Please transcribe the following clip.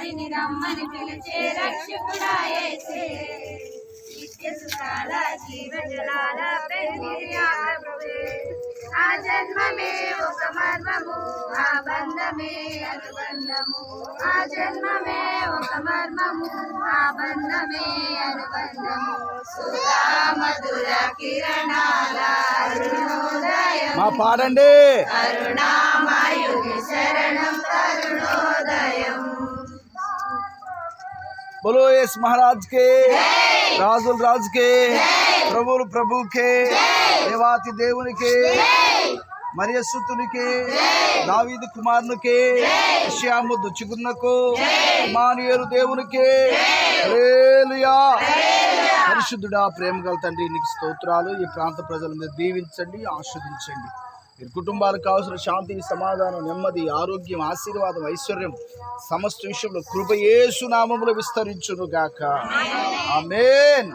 వారిని రమ్మని పిలిచే జీవజలాల ఆ జన్మమే ఒక మర్మము ఆ బంధమే అనుబంధము. ఆ జన్మమే ఒక మర్మము ఆ బంధమే అనుబంధము. సుధా మధుర కిరణాల అరుణోదయం. మా పాడండి. కరుణామయుని బలో ఎస్ మహారాజ్ కే రాజుల రాజ్ కే ప్రభులు ప్రభు కే దేవాతి దేవునికి మరియసుతునికి దావీదు కుమారునికి శ్యాము దుచ్చుకున్నకు మానియరు దేవునికి పరిశుద్ధుడా ప్రేమ గల తండ్రి నీకు స్తోత్రాలు. ఈ ప్రాంత ప్రజల మీద దీవించండి ఆస్వాదించండి వీరి కుటుంబాలకు కావాల్సిన శాంతి సమాధానం నెమ్మది ఆరోగ్యం ఆశీర్వాదం ఐశ్వర్యం సమస్త విషయంలో కృపయేసు నామములు విస్తరించును గాక ఆమెన్.